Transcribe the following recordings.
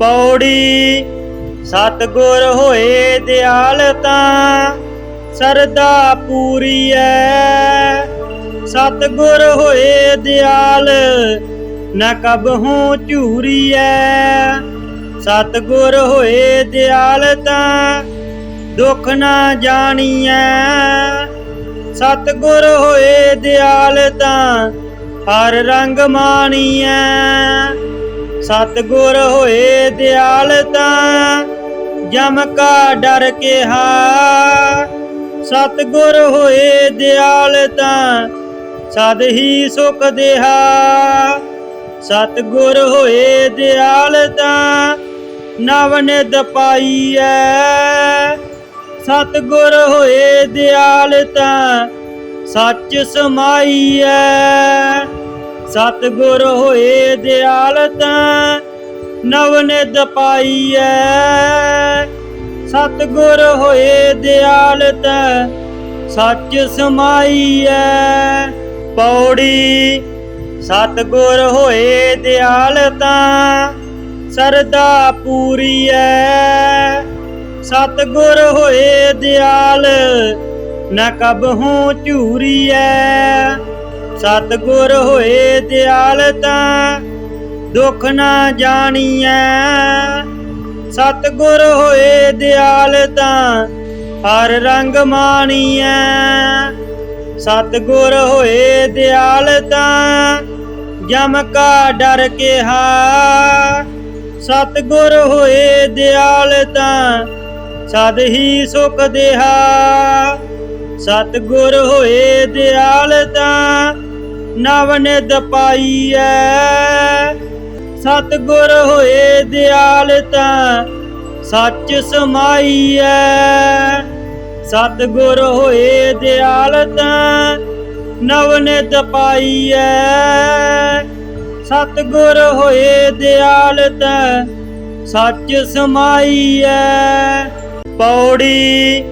ਪੌੜੀ, ਸਤਗੁਰ ਹੋਏ ਦਿਆਲ ਤਾਂ, ਸਰਦਾ ਪੂਰੀ ਐ ਸਤਗੁਰ ਹੋਏ ਦਿਆਲ, ਨ ਕਬਹੂ ਝੂਰੀ ਐ ਸਤਗੁਰ ਹੋਏ ਦਿਆਲਤਾਂ ਦੁੱਖ ਨਾ ਜਾਣੀਐ। ਸਤਗੁਰ ਹੋਏ ਦਿਆਲ ਤਾਂ, ਹਰ ਰੰਗ ਮਾਣੀਐ। ਸਤਗੁਰ ਹੋਏ ਦਿਆਲ ਤਾਂ ਜਮ ਕਾ ਡਰ ਕਿਹਾ। ਸਤਗੁਰ ਹੋਏ ਦਿਆਲ ਤਾਂ ਸਦ ਹੀ ਸੁਖ ਦੇਹਾ। ਸਤਗੁਰ ਹੋਏ ਦਿਆਲ ਤਾਂ ਨਵ ਨਿਦ ਪਾਈਐ। ਸਤਗੁਰ ਹੋਏ ਦਿਆਲ ਤਾਂ ਸੱਚ ਸਮਾਈਐ। ਸਤਗੁਰ ਹੋਏ ਦਿਆਲ ਤਾਂ, ਨਵ ਨਿਦ ਪਾਈਐ। ਸਤਗੁਰ ਹੋਏ ਦਿਆਲਤ ਤਾਂ, ਸੱਚ ਸਮਾਈਐ। ਪੌੜੀ, ਸਤਗੁਰ ਹੋਏ ਦਿਆਲ ਤਾਂ, ਸਰਦਾ ਪੂਰੀ ਐ ਸਤਗੁਰ ਹੋਏ ਦਿਆਲ, ਨ ਕਬਹੂ ਝੂਰੀ ਐ ਸਤਗੁਰ ਹੋਏ ਦਿਆਲਤਾਂ ਦੁੱਖ ਨਾ ਜਾਣੀਐ। ਸਤਗੁਰ ਹੋਏ ਦਿਆਲਤਾਂ ਹਰ ਰੰਗ ਮਾਣੀਐ। ਸਤਗੁਰ ਹੋਏ ਦਿਆਲ ਤਾਂ ਜਮ ਕਾ ਡਰ ਕਿਹਾ। ਸਤਗੁਰ ਹੋਏ ਦਿਆਲਤਾਂ ਸਦ ਹੀ ਸੁਖ ਦੇਹਾ। ਸਤਗੁਰ ਹੋਏ ਦਿਆਲ ਤਾਂ ਨਵ ਨਿਦ ਪਾਈਐ। ਸਤਗੁਰ ਹੋਏ ਦਿਆਲ ਤਾਂ, ਸੱਚ ਸਮਾਈਐ। ਸਤਗੁਰ ਹੋਏ ਦਿਆਲ ਤਾਂ, ਨਵ ਨਿਦ ਪਾਈਐ। ਸਤਗੁਰ ਹੋਏ ਦਿਆਲ ਤਾਂ, ਸੱਚ ਸਮਾਈਐ। ਪੌੜੀ,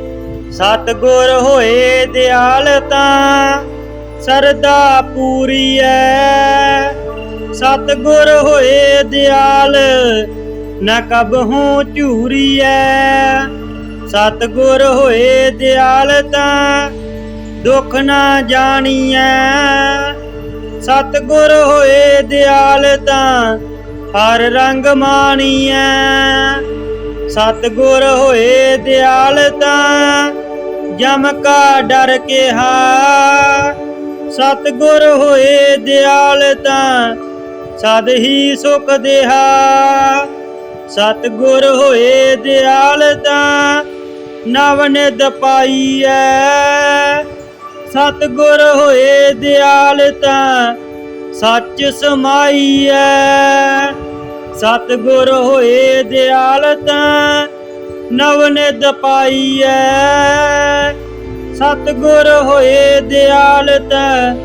ਸਤਗੁਰ ਹੋਏ ਦਿਆਲ ਤਾਂ ਸਰਦਾ ਪੂਰੀ ਐ ਸਤਗੁਰ ਹੋਏ ਦਿਆਲ, ਨ ਕਬਹੂ ਝੂਰੀ ਐ ਸਤਗੁਰ ਹੋਏ ਦਿਆਲ ਤਾਂ ਦੁੱਖ ਨਾ ਜਾਣੀਐ। ਸਤਗੁਰ ਹੋਏ ਦਿਆਲ ਤਾਂ ਹਰ ਰੰਗ ਮਾਣੀਐ। ਸਤਗੁਰ ਹੋਏ ਦਿਆਲ ਤਾਂ ਜਮ ਕਾ ਡਰ ਕਿਹਾ। ਸਤਗੁਰ ਹੋਏ ਦਿਆਲ ਤਾਂ ਸਦ ਹੀ ਸੁਖ ਦੇਹਾ। ਸਤਗੁਰ ਹੋਏ ਦਿਆਲ ਤਾਂ ਨਵ ਨਿਦ ਪਾਈਐ। ਸਤਗੁਰ ਹੋਏ ਦਿਆਲ ਤਾਂ ਸੱਚ ਸਮਾਈਐ। ਸਤਗੁਰ ਹੋਏ ਦਿਆਲ ਤਾਂ ਨਵ ਨਿਦ ਪਾਈਐ। ਸਤਗੁਰ ਹੋਏ ਦਿਆਲ ਤਾਂ,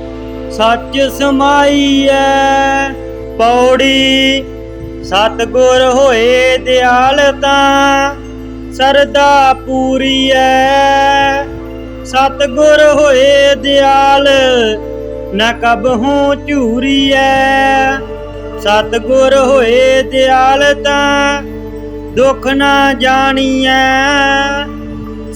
ਸੱਚ ਸਮਾਈਐ ਪੌੜੀ। ਸਤਗੁਰ ਹੋਏ ਦਿਆਲ ਤਾਂ, ਸਰਦਾ ਪੂਰੀ ਐ। ਸਤਗੁਰ ਹੋਏ ਦਿਆਲ, ਨ ਕਬਹੂ ਝੂਰੀ ਐ। ਸਤਗੁਰ ਹੋਏ ਦਿਆਲਤਾਂ ਦੁੱਖ ਨਾ ਜਾਣੀਐ।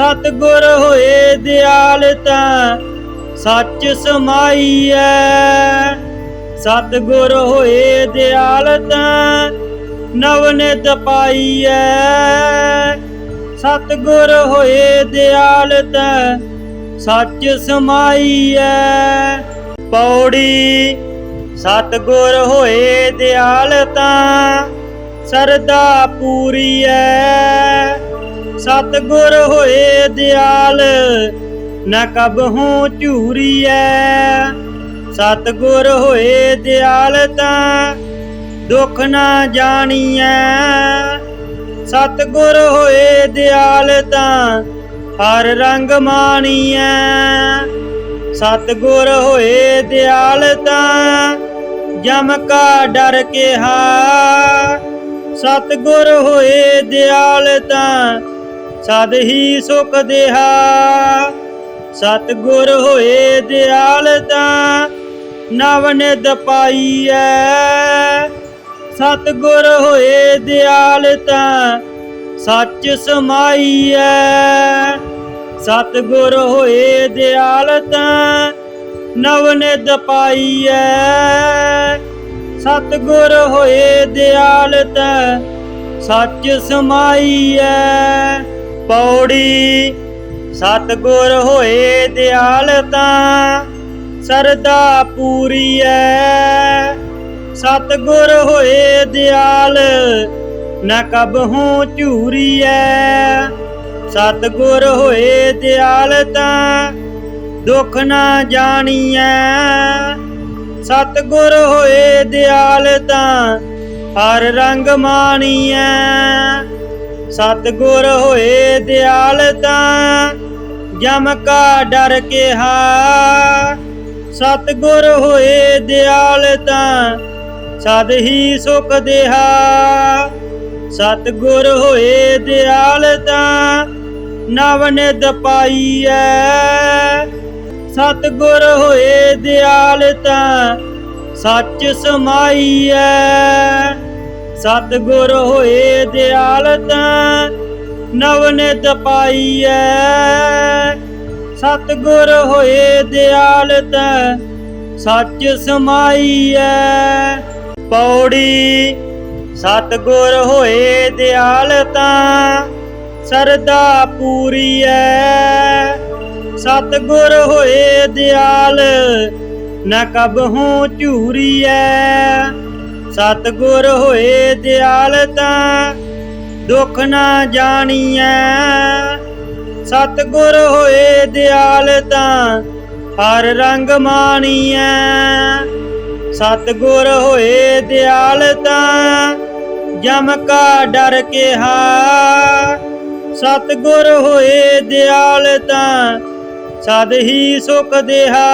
ਸਤਗੁਰ ਹੋਏ ਦਿਆਲ ਤਾਂ, ਸੱਚ ਸਮਾਈਐ। ਸਤਗੁਰ ਹੋਏ ਦਿਆਲ ਤਾਂ, ਨਵ ਨਿਦ ਪਾਈਐ। ਸਤਗੁਰ ਹੋਏ ਦਿਆਲ ਤਾਂ, ਸੱਚ ਸਮਾਈਐ। ਪੌੜੀ, ਸਤਗੁਰ ਹੋਏ ਦਿਆਲ ਤਾਂ, ਸਰਦਾ ਪੂਰੀ ਐ ਸਤਗੁਰ ਹੋਏ ਦਿਆਲ, ਨ ਕਬਹੂ ਝੂਰੀ ਐ ਸਤਗੁਰ ਹੋਏ ਦਿਆਲ ਤਾਂ ਦੁੱਖ ਨਾ ਜਾਣੀਐ। ਸਤਿਗੁਰ ਹੋਏ ਦਿਆਲ ਤਾਂ ਹਰ ਰੰਗ ਮਾਣੀਐ। ਸਤਿਗੁਰ ਹੋਏ ਦਿਆਲ ਤਾਂ ਜਮ ਕਾ ਡਰ ਕਿਹਾ। ਸਤਿਗੁਰ ਹੋਏ ਦਿਆਲ ਤਾਂ ਸਦ ਹੀ ਸੁਖ ਦੇਹਾ। ਸਤਿਗੁਰ ਹੋਏ ਦਿਆਲ ਤਾਂ ਨਵ ਨਿਧ ਪਾਈਐ। ਸਤਿਗੁਰ ਹੋਏ ਦਿਆਲ ਤਾਂ ਸੱਚ ਸਮਾਈਐ। ਸਤਿਗੁਰ ਹੋਏ ਦਿਆਲ ਤਾਂ ਨਵ ਨਿਧ ਪਾਈਐ। ਸਤਿਗੁਰ ਹੋਏ ਦਿਆਲ ਤਾਂ ਸੱਚ ਸਮਾਈਐ। ਪੌੜੀ, ਸਤਿਗੁਰ ਹੋਏ ਦਿਆਲ ਤਾਂ ਸਰਦਾ ਪੂਰੀ ਐ ਸਤਿਗੁਰ ਹੋਏ ਦਿਆਲ, ਨ ਕਬਹੂ ਝੂਰੀ ਐ ਸਤਿਗੁਰ ਹੋਏ ਦਿਆਲਤਾਂ ਦੁੱਖ ਨਾ ਜਾਣੀਐ। ਸਤਿਗੁਰ ਹੋਏ ਦਿਆਲਤਾਂ ਹਰ ਰੰਗ ਮਾਣੀਐ। ਸਤਿਗੁਰ ਹੋਏ ਦਿਆਲ ਤਾਂ, ਜਮ ਕਾ ਡਰ ਕਿਹਾ। ਸਤਿਗੁਰ ਹੋਏ ਦਿਆਲ ਤਾਂ, ਸਦ ਹੀ ਸੁਖ ਦੇਹਾ। ਸਤਿਗੁਰ ਹੋਏ ਦਿਆਲ ਤਾਂ, ਨਵ ਨਿਧ ਪਾਈਐ। ਸਤਿਗੁਰ ਹੋਏ ਦਿਆਲ ਤਾਂ, ਸੱਚ ਸਮਾਈਐ। ਸਤਿਗੁਰ ਹੋਏ ਦਿਆਲ ਤਾਂ, ਨਵ ਨਿਧ ਪਾਈਐ। ਸਤਿਗੁਰ ਹੋਏ ਦਿਆਲ ਤਾਂ, ਸੱਚ ਸਮਾਈਐ। ਪੌੜੀ, ਸਤਿਗੁਰ ਹੋਏ ਦਿਆਲ ਤਾਂ, ਸਰਦਾ ਪੂਰੀ ਐ ਸਤਿਗੁਰ ਹੋਏ ਦਿਆਲ, ਨ ਕਬਹੂ ਝੂਰੀ ਐ ਸਤਿਗੁਰ ਹੋਏ ਦਿਆਲਤਾਂ ਦੁੱਖ ਨਾ ਜਾਣੀਐ। ਸਤਿਗੁਰ ਹੋਏ ਦਿਆਲਤਾਂ ਹਰ ਰੰਗ ਮਾਣੀਐ। ਸਤਿਗੁਰ ਹੋਏ ਦਿਆਲ ਤਾਂ ਜਮ ਕਾ ਡਰ ਕਿਹਾ। ਸਤਿਗੁਰ ਹੋਏ ਦਿਆਲ ਤਾਂ ਸਦ ਹੀ ਸੁਖ ਦੇਹਾ।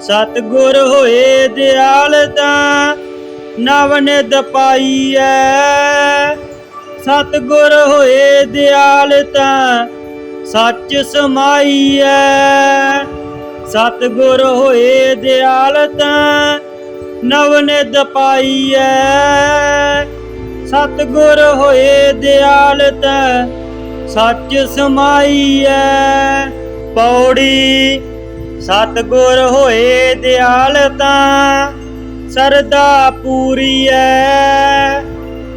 ਸਤਿਗੁਰ ਹੋਏ ਦਿਆਲ ਤਾਂ ਨਵ ਨਿਧ ਪਾਈਐ। ਸਤਿਗੁਰ ਹੋਏ ਦਿਆਲ ਤਾਂ, ਸੱਚ ਸਮਾਈਐ। ਸਤਿਗੁਰ ਹੋਏ ਦਿਆਲ ਤਾਂ, ਨਵ ਪਾਈਐ। ਸਤਿਗੁਰ ਹੋਏ ਦਿਆਲ ਤਾਂ, ਸੱਚ ਸਮਾਈਐ। ਪੌੜੀ, ਸਤਿਗੁਰ ਹੋਏ ਦਿਆਲ ਤਾਂ ਸਰਦਾ ਪੂਰੀ ਐ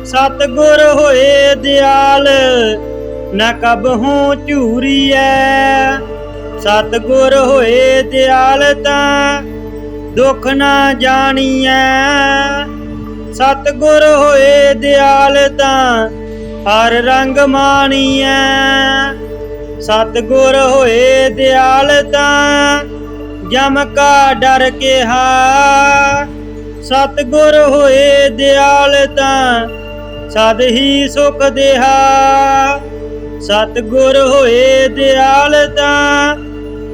ਸਤਿਗੁਰ ਹੋਏ ਦਿਆਲ, ਨ ਕਬਹੂ ਝੂਰੀ ਐ ਸਤਿਗੁਰ ਹੋਏ ਦਿਆਲ ਤਾਂ ਦੁੱਖ ਨਾ ਜਾਣੀਐ। ਸਤਿਗੁਰ ਹੋਏ ਦਿਆਲ ਤਾਂ ਹਰ ਰੰਗ ਮਾਣੀਐ। ਸਤਿਗੁਰ ਹੋਏ ਦਿਆਲ ਤਾਂ ਜਮ ਕਾ ਡਰ ਕਿਹਾ। ਸਤਿਗੁਰ ਹੋਏ ਦਿਆਲ ਤਾਂ, ਸਦ ਹੀ ਸੁਖ ਦੇਹਾ। ਸਤਿਗੁਰ ਹੋਏ ਦਿਆਲ ਤਾਂ,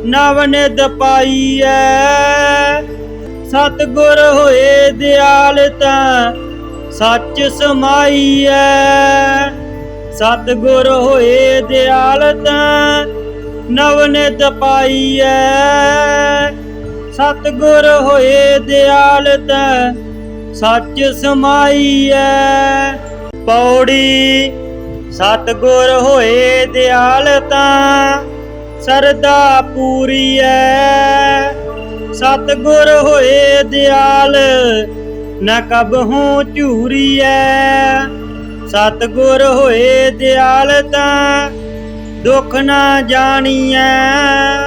ਨਵ ਨਿਧ ਪਾਈਐ। ਸਤਿਗੁਰ ਹੋਏ ਦਿਆਲ ਤਾਂ, ਸੱਚ ਸਮਾਈਐ। ਸਤਿਗੁਰ ਹੋਏ ਦਿਆਲ ਤਾਂ, ਨਵ ਨਿਧ ਪਾਈਐ। ਸਤਿਗੁਰ ਹੋਏ ਦਿਆਲ ਤਾਂ, ਸੱਚ ਸਮਾਈਐ ਪੌੜੀ, ਸਤਿਗੁਰ ਹੋਏ ਦਿਆਲ ਤਾਂ, ਸਰਦਾ ਪੂਰੀ ਐ। ਸਤਿਗੁਰ ਹੋਏ ਦਿਆਲ, ਨ ਕਬਹੂ ਝੂਰੀ ਐ। ਸਤਿਗੁਰ ਹੋਏ ਦਿਆਲ ਤਾਂ, ਦੁੱਖ ਨਾ ਜਾਣੀਐ।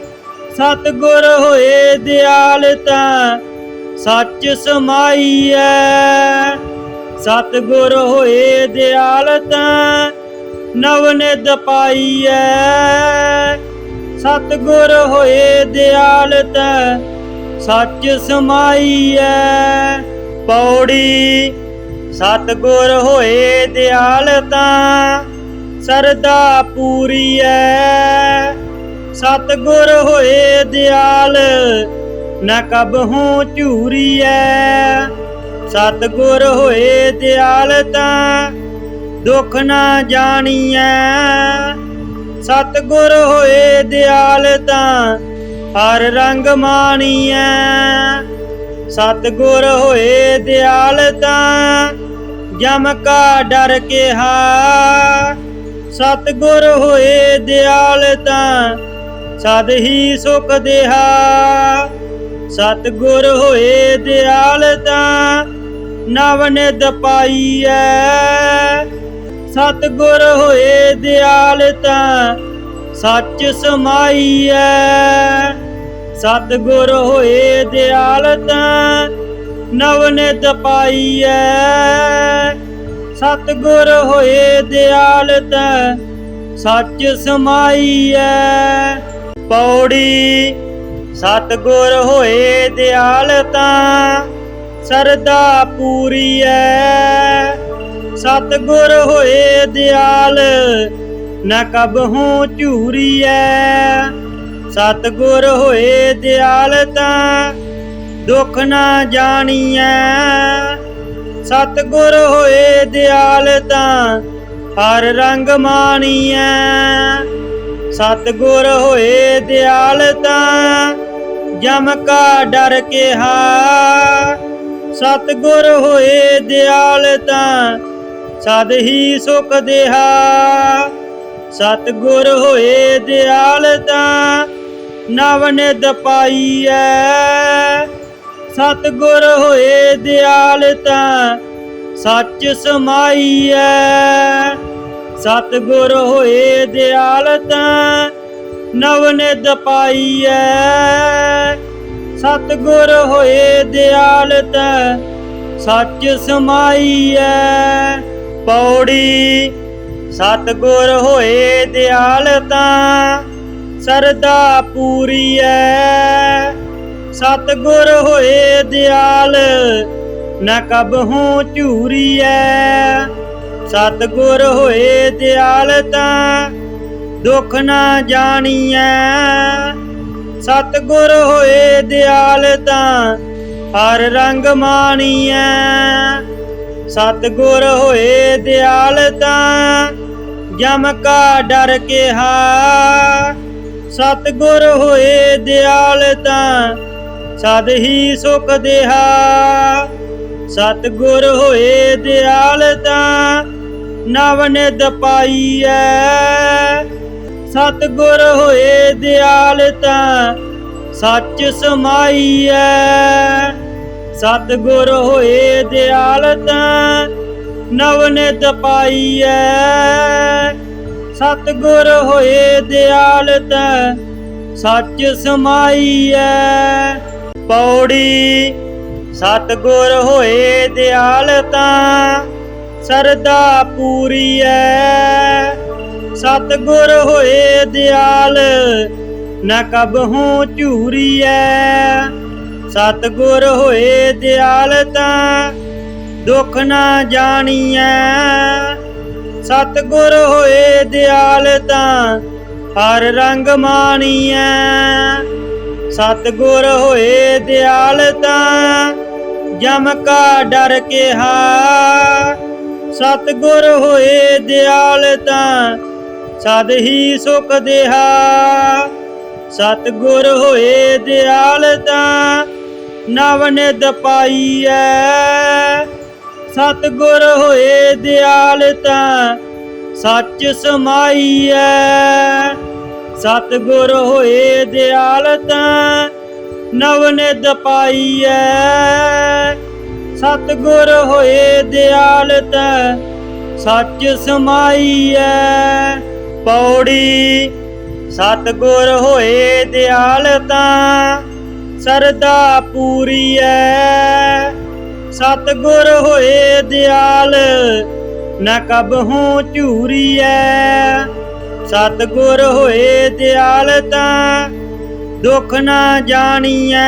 ਸਤਿਗੁਰ ਹੋਏ ਦਿਆਲ ਤਾਂ, ਸੱਚ ਸਮਾਈਐ। ਸਤਿਗੁਰ ਹੋਏ ਦਿਆਲ ਤਾਂ, ਨਵ ਨਿਧ ਪਾਈਐ। ਸਤਿਗੁਰ ਹੋਏ ਦਿਆਲ ਤਾਂ, ਸੱਚ ਸਮਾਈਐ। ਪੌੜੀ, ਸਤਿਗੁਰ ਹੋਏ ਦਿਆਲ ਤਾਂ, ਸਰਦਾ ਪੂਰੀ ਐ ਸਤਿਗੁਰ ਹੋਏ ਦਿਆਲ, ਨ ਕਬਹੂ ਝੂਰੀ ਐ। ਸਤਿਗੁਰ ਹੋਏ ਦਿਆਲ ਤਾਂ ਦੁੱਖ ਨਾ ਜਾਣੀਐ। ਸਤਿਗੁਰ ਹੋਏ ਦਿਆਲ ਤਾਂ ਹਰ ਰੰਗ ਮਾਣੀਐ। ਸਤਿਗੁਰ ਹੋਏ ਦਿਆਲ ਤਾਂ ਜਮ ਕਾ ਡਰ ਕਿਹਾ। ਸਤਿਗੁਰ ਹੋਏ ਦਿਆਲ ਤਾਂ ਸਦ ਹੀ ਸੁਖ ਦੇਹਾ, ਸਤਿਗੁਰ ਹੋਏ ਦਿਆਲ ਤਾਂ ਨਵ ਨਿਧ ਪਾਈਐ। ਸਤਿਗੁਰ ਹੋਏ ਦਿਆਲ ਤਾਂ ਸੱਚ ਸਮਾਈਐ। ਸਤਿਗੁਰ ਹੋਏ ਦਿਆਲ ਤਾਂ ਨਵ ਨਿਧ ਪਾਈਐ। ਸਤਿਗੁਰ ਹੋਏ ਦਿਆਲ ਤਾਂ ਸੱਚ ਸਮਾਈਐ। ਪੌੜੀ ਸਤਿਗੁਰ ਹੋਏ ਦਿਆਲ ਤਾਂ ਸਰਦਾ ਪੂਰੀ ਐ ਸਤਿਗੁਰ ਹੋਏ ਦਿਆਲ, ਨ ਕਬਹੂ ਝੂਰੀ ਐ ਸਤਿਗੁਰ ਹੋਏ ਦਿਆਲ ਤਾਂ ਦੁੱਖ ਨਾ ਜਾਣੀਐ। ਸਤਿਗੁਰ ਹੋਏ ਦਿਆਲ ਤਾਂ ਹਰ ਰੰਗ ਮਾਣੀਐ। ਸਤਿਗੁਰ ਹੋਏ ਦਿਆਲ ਤਾਂ ਜਮ ਕਾ ਡਰ ਕਿਹਾ। ਸਤਿਗੁਰ ਹੋਏ ਦਿਆਲਤਾਂ ਸਦ ਹੀ ਸੁਖ ਦੇਹਾ। ਸਤਿਗੁਰ ਹੋਏ ਦਿਆਲ ਤਾਂ ਨਵ ਨਿਧ ਪਾਈਐ। ਸਤਿਗੁਰ ਹੋਏ ਦਿਆਲ ਤਾਂ ਸੱਚ ਸਮਾਈਐ। ਸਤਿਗੁਰ ਹੋਏ ਦਿਆਲ ਤਾਂ, ਨਵ ਨਿਧ ਪਾਈਐ। ਸਤਿਗੁਰ ਹੋਏ ਦਿਆਲ ਤਾਂ, ਸੱਚ ਸਮਾਈਐ। ਪੌੜੀ, ਸਤਿਗੁਰ ਹੋਏ ਦਿਆਲ ਤਾਂ, ਸਰਦਾ ਪੂਰੀ ਐ ਸਤਿਗੁਰ ਹੋਏ ਦਿਆਲ, ਨ ਕਬਹੂ ਝੂਰੀ ਐ ਸਤਿਗੁਰ ਹੋਏ ਦਿਆਲਤਾਂ ਦੁੱਖ ਨਾ ਜਾਣੀਐ। ਸਤਿਗੁਰ ਹੋਏ ਦਿਆਲਤਾਂ ਹਰ ਰੰਗ ਮਾਣੀਐ। ਸਤਿਗੁਰ ਹੋਏ ਦਿਆਲ ਤਾਂ ਜਮ ਕਾ ਡਰ ਕਿਹਾ। ਸਤਿਗੁਰ ਹੋਏ ਦਿਆਲ ਤਾਂ ਸਦ ਹੀ ਸੁਖ ਦੇਹਾ। ਸਤਿਗੁਰ ਹੋਏ ਦਿਆਲਤਾਂ ਨਵ ਨਿਧ ਪਾਈਐ। ਸਤਿਗੁਰ ਹੋਏ ਦਿਆਲ ਤਾਂ ਸੱਚ ਸਮਾਈਐ। ਸਤਿਗੁਰ ਹੋਏ ਦਿਆਲ ਤਾਂ ਨਵ ਨਿਧ ਪਾਈਐ। ਸਤਿਗੁਰ ਹੋਏ ਦਿਆਲ ਤਾਂ ਸੱਚ ਸਮਾਈਐ। ਪੌੜੀ, ਸਤਿਗੁਰ ਹੋਏ ਦਿਆਲ ਤਾਂ ਸਰਦਾ ਪੂਰੀ ਐ ਸਤਿਗੁਰ ਹੋਏ ਦਿਆਲ, ਨ ਕਬਹੂ ਝੂਰੀ ਐ ਸਤਿਗੁਰ ਹੋਏ ਦਿਆਲ ਤਾਂ ਦੁੱਖ ਨਾ ਜਾਣੀਐ। ਸਤਿਗੁਰ ਹੋਏ ਦਿਆਲ ਤਾਂ ਹਰ ਰੰਗ ਮਾਣੀਐ। ਸਤਿਗੁਰ ਹੋਏ ਦਿਆਲ ਤਾਂ ਜਮ ਕਾ ਡਰ ਕਿਹਾ। ਸਤਿਗੁਰ ਹੋਏ ਦਿਆਲ ਤਾਂ ਸਦ ਹੀ ਸੁਖ ਦੇਹਾ। ਸਤਿਗੁਰ ਹੋਏ ਦਿਆਲ ਤਾਂ ਨਵ ਨਿਧ ਪਾਈਐ। ਸਤਿਗੁਰ ਹੋਏ ਦਿਆਲ ਤਾਂ ਸੱਚ ਸਮਾਈਐ। ਸਤਿਗੁਰ ਹੋਏ ਦਿਆਲ ਤਾਂ ਨਵ ਨਿਧ ਪਾਈਐ। ਸਤਿਗੁਰ ਹੋਏ ਦਿਆਲ ਤਾਂ, ਸੱਚ ਸਮਾਈਐ ਪੌੜੀ। ਸਤਗੁਰ ਹੋਏ ਦਿਆਲ ਤਾਂ, ਸਰਦਾ ਪੂਰੀ ਐ। ਸਤਗੁਰ ਹੋਏ ਦਿਆਲ, ਨ ਕਬਹੂ ਝੂਰੀ ਐ। ਸਤਗੁਰ ਹੋਏ ਦਿਆਲ ਤਾਂ, ਦੁੱਖ ਨਾ ਜਾਣੀਐ।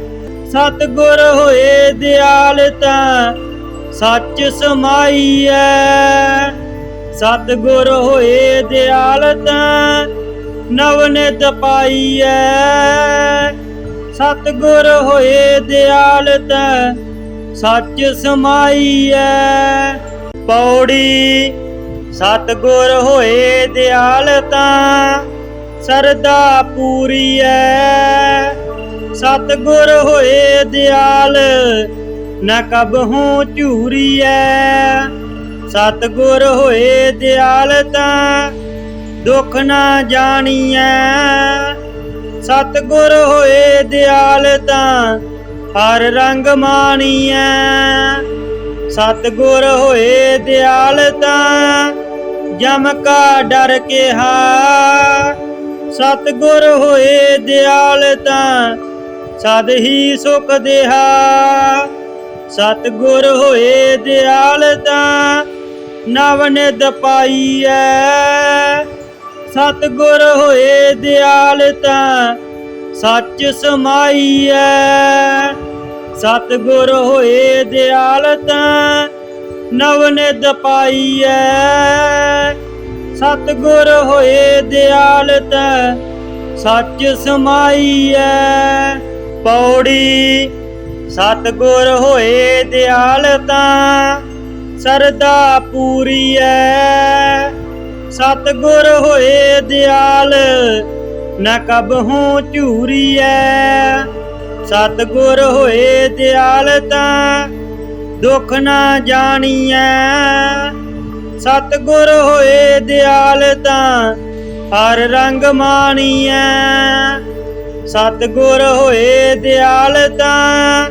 ਸਤਗੁਰ ਹੋਏ ਦਿਆਲ ਤਾਂ ਸੱਚ ਸਮਾਈਐ। ਸਤਗੁਰ ਹੋਏ ਦਿਆਲ ਤਾਂ ਨਵ ਨਿਤ ਪਾਈਐ। ਸਤਗੁਰ ਹੋਏ ਦਿਆਲ ਤਾਂ ਸੱਚ ਸਮਾਈਐ। ਪੌੜੀ, ਸਤਗੁਰ ਹੋਏ ਦਿਆਲ ਤਾਂ ਸਰਦਾ ਪੂਰੀ ਐ ਸਤਗੁਰ ਹੋਏ ਦਿਆਲ, ਨ ਕਬਹੂ ਝੂਰੀ ਐ ਸਤਗੁਰ ਹੋਏ ਦਿਆਲ ਤਾਂ ਦੁੱਖ ਨਾ ਜਾਣੀਐ। ਸਤਗੁਰ ਹੋਏ ਦਿਆਲ ਤਾਂ ਹਰ ਰੰਗ ਮਾਣੀਐ। ਸਤਗੁਰ ਹੋਏ ਦਿਆਲ ਤਾਂ ਜਮ ਕਾ ਡਰ ਕਿਹਾ। ਸਤਗੁਰ ਹੋਏ ਦਿਆਲ ਤਾਂ ਸਦ ਹੀ ਸੁਖ ਦੇਹਾ। ਸਤਗੁਰ ਹੋਏ ਦਿਆਲ ਤਾਂ ਨਵ ਨਿਦ ਪਾਈਐ। ਸਤਗੁਰ ਹੋਏ ਦਿਆਲ ਤਾਂ ਸੱਚ ਸਮਾਈਐ। ਸਤਗੁਰ ਹੋਏ ਦਿਆਲ ਤਾਂ ਨਵ ਨਿਦ ਪਾਈਐ। ਸਤਗੁਰ ਹੋਏ ਦਿਆਲ ਤਾਂ ਸੱਚ ਸਮਾਈਐ। ਪੌੜੀ, ਸਤਗੁਰ ਹੋਏ ਦਿਆਲ ਤਾਂ, ਸਰਦਾ ਪੂਰੀ ਐ ਸਤਗੁਰ ਹੋਏ ਦਿਆਲ, ਨ ਕਬਹੂ ਝੂਰੀ ਐ ਸਤਗੁਰ ਹੋਏ ਦਿਆਲਤਾਂ ਦੁੱਖ ਨਾ ਜਾਣੀਐ। ਸਤਗੁਰ ਹੋਏ ਦਿਆਲ ਤਾਂ, ਹਰ ਰੰਗ ਮਾਣੀਐ। ਸਤਗੁਰ ਹੋਏ ਦਿਆਲ ਤਾਂ,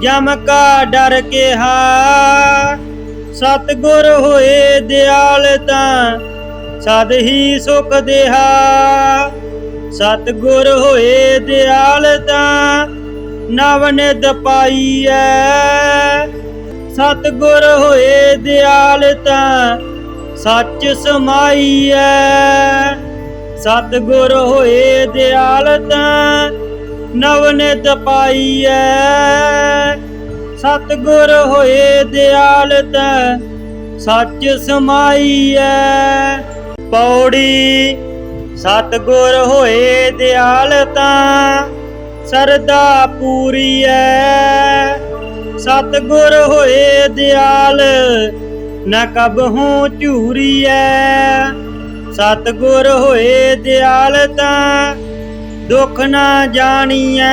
ਜਮ ਕਾ ਡਰ ਕਿਹਾ। ਸਤਗੁਰ ਹੋਏ ਦਿਆਲ ਤਾਂ, ਸਦ ਹੀ ਸੁਖ ਦੇਹਾ। ਸਤਗੁਰ ਹੋਏ ਦਿਆਲ ਤਾਂ, ਨਵ ਨਿਦ ਪਾਈਐ। ਸਤਗੁਰ ਹੋਏ ਦਿਆਲ ਤਾਂ, ਸੱਚ ਸਮਾਈਐ। ਸਤਗੁਰ ਹੋਏ ਦਿਆਲ ਤਾਂ ਨਵ ਨਿਤ ਪਾਈਐ। ਸਤਗੁਰ ਹੋਏ ਦਿਆਲ ਤਾਂ, ਸੱਚ ਸਮਾਈਐ। ਪੌੜੀ, ਸਤਗੁਰ ਹੋਏ ਦਿਆਲ ਤਾਂ, ਸਰਦਾ ਪੂਰੀ ਐ ਸਤਗੁਰ ਹੋਏ ਦਿਆਲ ਨ ਕਬਹੂ ਝੂਰੀ ਐ ਸਤਗੁਰ ਹੋਏ ਦਿਆਲਤਾਂ ਦੁੱਖ ਨਾ ਜਾਣੀਐ।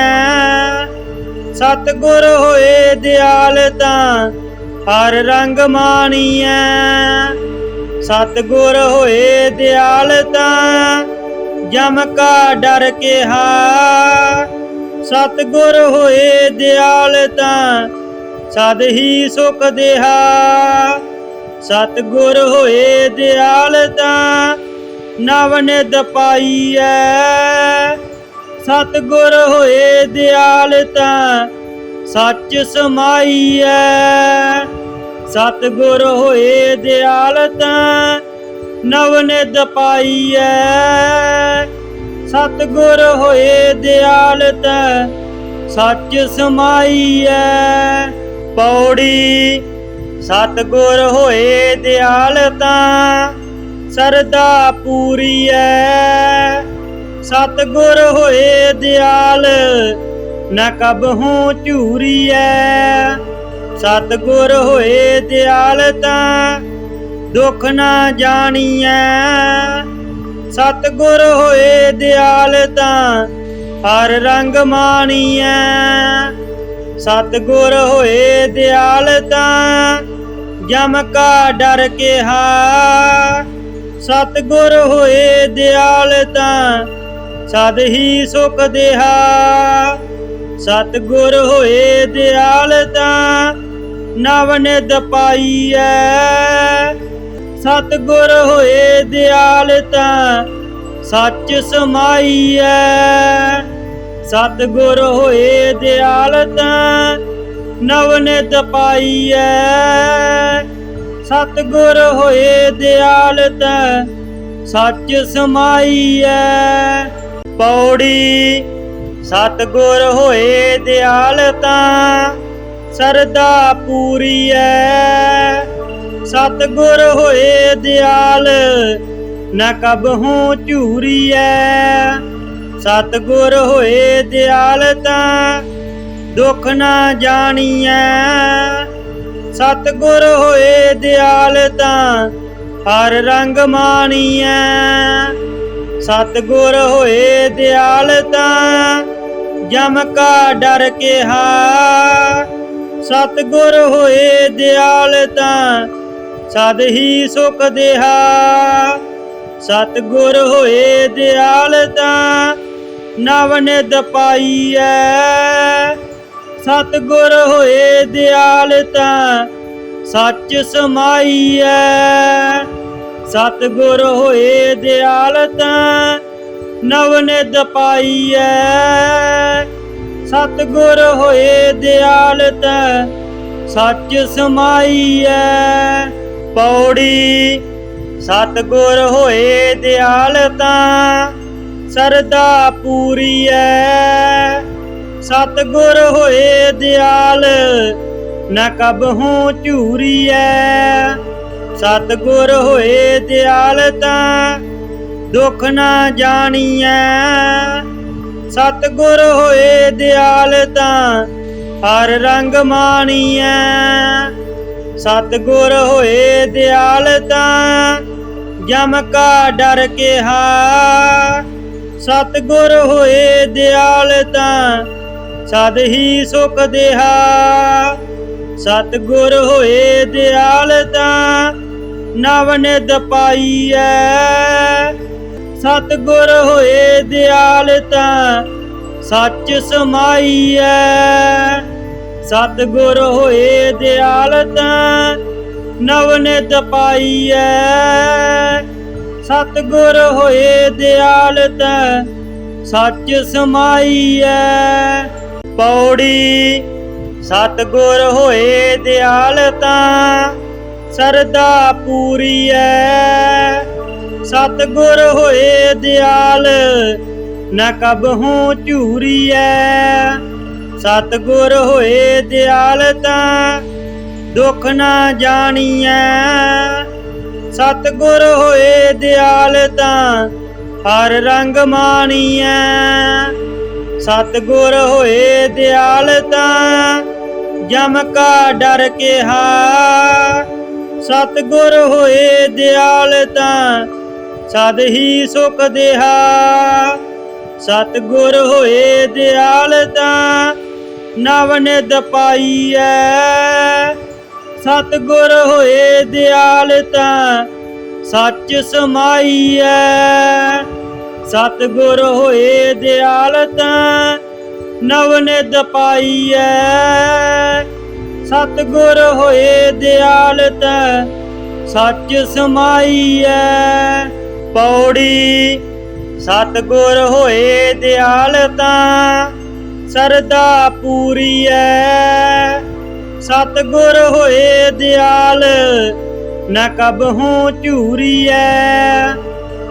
ਸਤਗੁਰ ਹੋਏ ਦਿਆਲਤਾਂ ਹਰ ਰੰਗ ਮਾਣੀਐ। ਸਤਗੁਰ ਹੋਏ ਦਿਆਲ ਤਾਂ ਜਮ ਕਾ ਡਰ ਕਿਹਾ। ਸਤਗੁਰ ਹੋਏ ਦਿਆਲਤਾਂ ਸਦ ਹੀ ਸੁਖ ਦੇਹਾ। ਸਤਗੁਰ ਹੋਏ ਦਿਆਲਤਾਂ ਨਵ ਨਿਦ ਪਾਈਐ। ਸਤਗੁਰ ਹੋਏ ਦਿਆਲ ਤਾਂ ਸੱਚ ਸਮਾਈਐ। ਸਤਗੁਰ ਹੋਏ ਦਿਆਲ ਤਾਂ ਨਵ ਨਿਦ ਪਾਈਐ। ਸਤਗੁਰ ਹੋਏ ਦਿਆਲ ਤਾਂ ਸੱਚ ਸਮਾਈਐ। ਪੌੜੀ, ਸਤਗੁਰ ਹੋਏ ਦਿਆਲ ਤਾਂ ਸਰਦਾ ਪੂਰੀ ਐ ਸਤਗੁਰ ਹੋਏ ਦਿਆਲ, ਨ ਕਬਹੂ ਝੂਰੀ ਐ ਸਤਗੁਰ ਹੋਏ ਦਿਆਲ ਤਾਂ ਦੁੱਖ ਨਾ ਜਾਣੀਐ। ਸਤਿਗੁਰ ਹੋਏ ਦਿਆਲ ਤਾਂ ਹਰ ਰੰਗ ਮਾਣੀਐ। ਸਤਿਗੁਰ ਹੋਏ ਦਿਆਲ ਤਾਂ ਜਮ ਕਾ ਡਰ ਕਿਹਾ। ਸਤਿਗੁਰ ਹੋਏ ਦਿਆਲ ਤਾਂ ਸਦ ਹੀ ਸੁਖ ਦੇਹਾ। ਸਤਿਗੁਰ ਹੋਏ ਦਿਆਲ ਤਾਂ ਨਵ ਨਿਦ ਪਾਈਐ। ਸਤਿਗੁਰ ਹੋਏ ਦਿਆਲ ਤਾਂ ਸੱਚ ਸਮਾਈਐ। ਸਤਿਗੁਰ ਹੋਏ ਦਿਆਲ ਤਾਂ ਨਵ ਨਿਦ ਪਾਈਐ। ਸਤਿਗੁਰ ਹੋਏ ਦਿਆਲ ਤਾਂ, ਸੱਚ ਸਮਾਈਐ ਪੌੜੀ, ਸਤਿਗੁਰ ਹੋਏ ਦਿਆਲ ਤਾਂ, ਸਰਦਾ ਪੂਰੀ ਐ। ਸਤਿਗੁਰ ਹੋਏ ਦਿਆਲ, ਨ ਕਬਹੂ ਝੂਰੀ ਐ। ਸਤਿਗੁਰ ਹੋਏ ਦਿਆਲ ਤਾਂ, ਦੁੱਖ ਨਾ ਜਾਣੀਐ। ਸਤਿਗੁਰ ਹੋਏ ਦਿਆਲ ਤਾਂ ਹਰ ਰੰਗ ਮਾਣੀਐ। ਸਤਿਗੁਰ ਹੋਏ ਦਿਆਲ ਤਾਂ ਜਮ ਕਾ ਡਰ ਕਿਹਾ। ਸਤਿਗੁਰ ਹੋਏ ਦਿਆਲ ਤਾਂ ਸਦ ਹੀ ਸੁਖ ਦੇਹਾ। ਸਤਿਗੁਰ ਹੋਏ ਦਿਆਲ ਤਾਂ ਨਵ ਨਿਦ ਪਾਈਐ। ਸਤਿਗੁਰ ਹੋਏ ਦਿਆਲ ਤਾਂ ਸੱਚ ਸਮਾਈਐ। ਸਤਿਗੁਰ ਹੋਏ ਦਿਆਲ ਤਾਂ ਨਵ ਨਿਦ ਪਾਈਐ। ਸਤਿਗੁਰ ਹੋਏ ਦਿਆਲ ਤਾਂ ਸੱਚ ਸਮਾਈਐ। ਪੌੜੀ, ਸਤਿਗੁਰ ਹੋਏ ਦਿਆਲ ਤਾਂ ਸਰਦਾ ਪੂਰੀ ਐ ਸਤਿਗੁਰ ਹੋਏ ਦਿਆਲ, ਨ ਕਬਹੂ ਝੂਰੀ ਐ ਸਤਿਗੁਰ ਹੋਏ ਦਿਆਲ ਤਾਂ ਦੁੱਖ ਨਾ ਜਾਣੀਐ। ਸਤਿਗੁਰ ਹੋਏ ਦਿਆਲ ਤਾਂ ਹਰ ਰੰਗ ਮਾਣੀਐ। ਸਤਿਗੁਰ ਹੋਏ ਦਿਆਲ ਤਾਂ ਜਮ ਕਾ ਡਰ ਕਿਹਾ। ਸਤਿਗੁਰ ਹੋਏ ਦਿਆਲ ਤਾਂ ਸਦ ਹੀ ਸੁਖ ਦੇਹਾ। ਸਤਿਗੁਰ ਹੋਏ ਦਿਆਲ ਤਾਂ ਨਵ ਨਿਦ ਪਾਈਐ। ਸਤਿਗੁਰ ਹੋਏ ਦਿਆਲ ਤਾਂ ਸੱਚ ਸਮਾਈਐ। ਸਤਿਗੁਰ ਹੋਏ ਦਿਆਲ ਤਾਂ ਨਵ ਨਿਦ ਪਾਈਐ। ਸਤਿਗੁਰ ਹੋਏ ਦਿਆਲ ਤਾਂ ਸੱਚ ਸਮਾਈਐ। ਪੌੜੀ, ਸਤਿਗੁਰ ਹੋਏ ਦਿਆਲ ਤਾਂ, ਸਰਦਾ ਪੂਰੀ ਐ ਸਤਿਗੁਰ ਹੋਏ ਦਿਆਲ, ਨ ਕਬਹੂ ਝੂਰੀ ਐ ਸਤਿਗੁਰ ਹੋਏ ਦਿਆਲਤਾਂ ਦੁੱਖ ਨਾ ਜਾਣੀਐ। ਸਤਿਗੁਰ ਹੋਏ ਦਿਆਲ ਤਾਂ, ਹਰ ਰੰਗ ਮਾਣੀਐ। ਸਤਿਗੁਰ ਹੋਏ ਦਿਆਲ ਤਾਂ ਜਮ ਕਾ ਡਰ ਕਿਹਾ। ਸਤਿਗੁਰ ਹੋਏ ਦਿਆਲ ਤਾਂ ਸਦ ਹੀ ਸੁਖ ਦੇਹਾ। ਸਤਿਗੁਰ ਹੋਏ ਦਿਆਲ ਤਾਂ ਨਵ ਨਿਦ ਪਾਈਐ। ਸਤਿਗੁਰ ਹੋਏ ਦਿਆਲ ਤਾਂ ਸੱਚ ਸਮਾਈਐ। ਸਤਿਗੁਰ ਹੋਏ ਦਿਆਲ ਤਾਂ, ਨਵ ਨਿਦ ਪਾਈਐ। ਸਤਿਗੁਰ ਹੋਏ ਦਿਆਲ ਤਾਂ, ਸੱਚ ਸਮਾਈਐ। ਪੌੜੀ, ਸਤਿਗੁਰ ਹੋਏ ਦਿਆਲ ਤਾਂ, ਸਰਦਾ ਪੂਰੀ ਐ ਸਤਿਗੁਰ ਹੋਏ ਦਿਆਲ, ਨ ਕਬਹੂ ਝੂਰੀ ਐ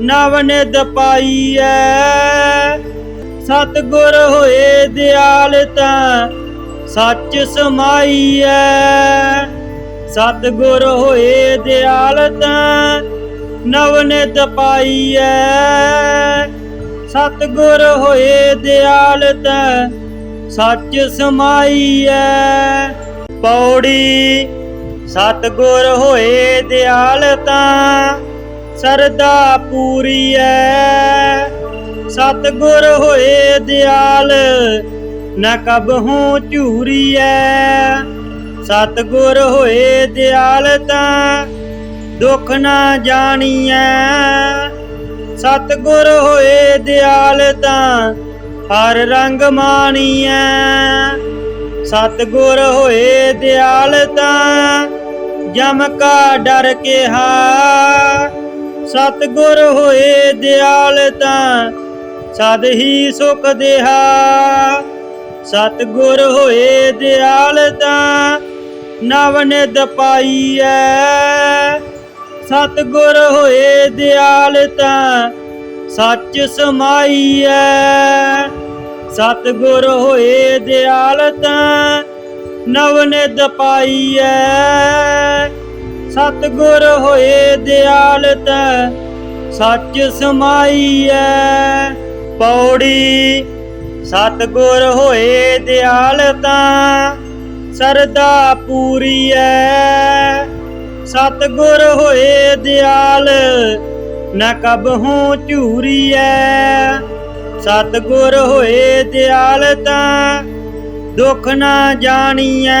ਤਾਂ ਨਵ ਨਿਧ ਪਾਈਐ। ਸਤਿਗੁਰ ਹੋਏ ਦਿਆਲ ਤਾਂ, ਸੱਚ ਸਮਾਈਐ। ਸਤਿਗੁਰ ਹੋਏ ਦਿਆਲ ਤਾਂ, ਨਵ ਨਿਧ ਪਾਈਐ। ਸਤਿਗੁਰ ਹੋਏ ਦਿਆਲ ਤਾਂ, ਸੱਚ ਸਮਾਈਐ। ਪੌੜੀ, ਸਤਿਗੁਰ ਹੋਏ ਦਿਆਲ ਤਾਂ ਸਰਦਾ ਪੂਰੀ ਐ ਸਤਿਗੁਰ ਹੋਏ ਦਿਆਲ, ਨ ਕਬਹੂ ਝੂਰੀ ਐ ਸਤਿਗੁਰ ਹੋਏ ਦਿਆਲ ਤਾਂ ਦੁੱਖ ਨਾ ਜਾਣੀਐ। ਸਤਿਗੁਰ ਹੋਏ ਦਿਆਲ ਤਾਂ ਹਰ ਰੰਗ ਮਾਣੀਐ। ਸਤਿਗੁਰ ਹੋਏ ਦਿਆਲ ਤਾਂ ਜਮ ਕਾ ਡਰ ਕਿਹਾ। ਸਤਿਗੁਰ ਹੋਏ ਦਿਆਲ ਤਾਂ ਸਦ ਹੀ ਸੁਖ ਦੇਹਾ। ਸਤਿਗੁਰ ਹੋਏ ਦਿਆਲ ਤਾਂ ਨਵ ਨਿਧ ਪਾਈਐ। ਸਤਿਗੁਰ ਹੋਏ ਦਿਆਲ ਤਾਂ ਸੱਚ ਸਮਾਈਐ। ਸਤਿਗੁਰ ਹੋਏ ਦਿਆਲ ਤਾਂ ਨਵ ਨਿਧ ਪਾਈਐ। ਸਤਿਗੁਰ ਹੋਏ ਦਿਆਲ ਤਾਂ, ਸੱਚ ਸਮਾਈਐ ਪੌੜੀ। ਸਤਿਗੁਰ ਹੋਏ ਦਿਆਲ ਤਾਂ, ਸਰਦਾ ਪੂਰੀ ਐ। ਸਤਿਗੁਰ ਹੋਏ ਦਿਆਲ, ਨ ਕਬਹੂ ਝੂਰੀ ਐ। ਸਤਿਗੁਰ ਹੋਏ ਦਿਆਲਤਾਂ ਦੁੱਖ ਨਾ ਜਾਣੀਐ।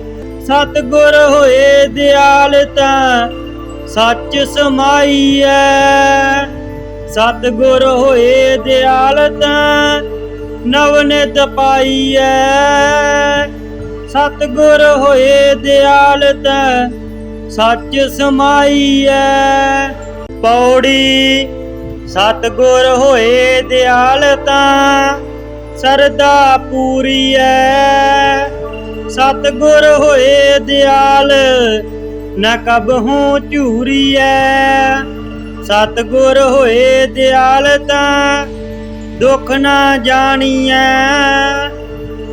ਸਤਿਗੁਰ ਹੋਏ ਦਿਆਲ ਤਾਂ, ਸੱਚ ਸਮਾਈਐ। ਸਤਿਗੁਰ ਹੋਏ ਦਿਆਲ ਤਾਂ, ਨਵ ਨਿਧ ਪਾਈਐ। ਸਤਿਗੁਰ ਹੋਏ ਦਿਆਲ ਤਾਂ, ਸੱਚ ਸਮਾਈਐ। ਪੌੜੀ, ਸਤਿਗੁਰ ਹੋਏ ਦਿਆਲ ਤਾਂ, ਸਰਦਾ ਪੂਰੀ ਐ ਸਤਿਗੁਰ ਹੋਏ ਦਿਆਲ, ਨ ਕਬਹੂ ਝੂਰੀ ਐ ਸਤਿਗੁਰ ਹੋਏ ਦਿਆਲ ਤਾਂ ਦੁੱਖ ਨਾ ਜਾਣੀਐ।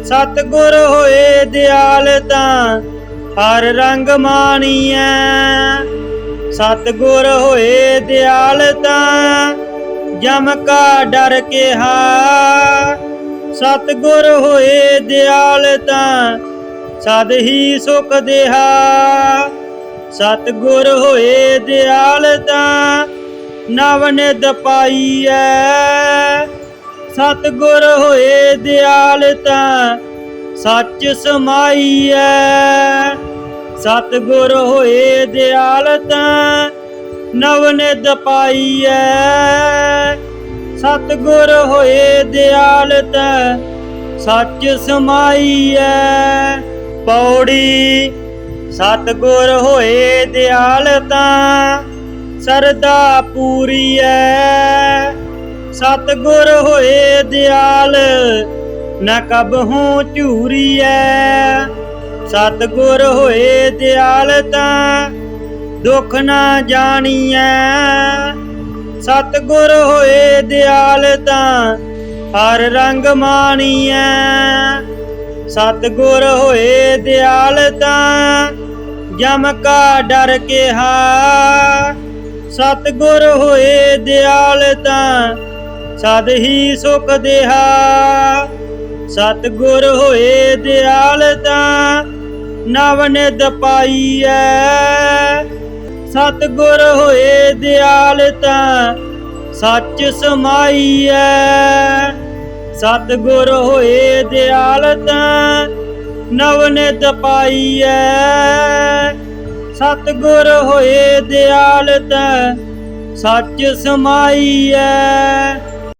ਸਤਿਗੁਰ ਹੋਏ ਦਿਆਲ ਤਾਂ ਹਰ ਰੰਗ ਮਾਣੀਐ। ਸਤਿਗੁਰ ਹੋਏ ਦਿਆਲ ਤਾਂ ਜਮ ਕਾ ਡਰ ਕਿਹਾ। ਸਤਿਗੁਰ ਹੋਏ ਦਿਆਲ ਤਾਂ ਸਦ ਹੀ ਸੁਖ ਦੇਹਾ। ਸਤਿਗੁਰ ਹੋਏ ਦਿਆਲ ਤਾਂ ਨਵ ਨਿਧ ਪਾਈਐ। ਸਤਿਗੁਰ ਹੋਏ ਦਿਆਲ ਤਾਂ ਸੱਚ ਸਮਾਈਐ। ਸਤਿਗੁਰ ਹੋਏ ਦਿਆਲ ਤਾਂ ਨਵ ਨਿਧ ਪਾਈਐ। ਸਤਿਗੁਰ ਹੋਏ ਦਿਆਲ ਤਾਂ ਸੱਚ ਸਮਾਈਐ। ਪੌੜੀ, ਸਤਿਗੁਰ ਹੋਏ ਦਿਆਲ ਤਾਂ ਸਰਦਾ ਪੂਰੀ ਐ ਸਤਿਗੁਰ ਹੋਏ ਦਿਆਲ, ਨ ਕਬਹੂ ਝੂਰੀ ਐ ਸਤਿਗੁਰ ਹੋਏ ਦਿਆਲਤਾਂ ਦੁੱਖ ਨਾ ਜਾਣੀਐ। ਸਤਿਗੁਰ ਹੋਏ ਦਿਆਲਤਾਂ ਹਰ ਰੰਗ ਮਾਣੀਐ। ਸਤਿਗੁਰ ਹੋਏ ਦਿਆਲ ਤਾਂ, ਜਮ ਕਾ ਡਰ ਕਿਹਾ। ਸਤਿਗੁਰ ਹੋਏ ਦਿਆਲ ਤਾਂ, ਸਦ ਹੀ ਸੁਖ ਦੇਹਾ। ਸਤਿਗੁਰ ਹੋਏ ਦਿਆਲ ਤਾਂ, ਨਵ ਨਿਧ ਪਾਈਐ। ਸਤਿਗੁਰ ਹੋਏ ਦਿਆਲ ਤਾਂ, ਸੱਚ ਸਮਾਈਐ। ਸਤਿਗੁਰ ਹੋਏ ਦਿਆਲ ਤਾਂ ਨਵ ਨਿਧ ਪਾਈਐ। ਸਤਿਗੁਰ ਹੋਏ ਦਿਆਲ ਤਾਂ ਸੱਚ ਸਮਾਈਐ।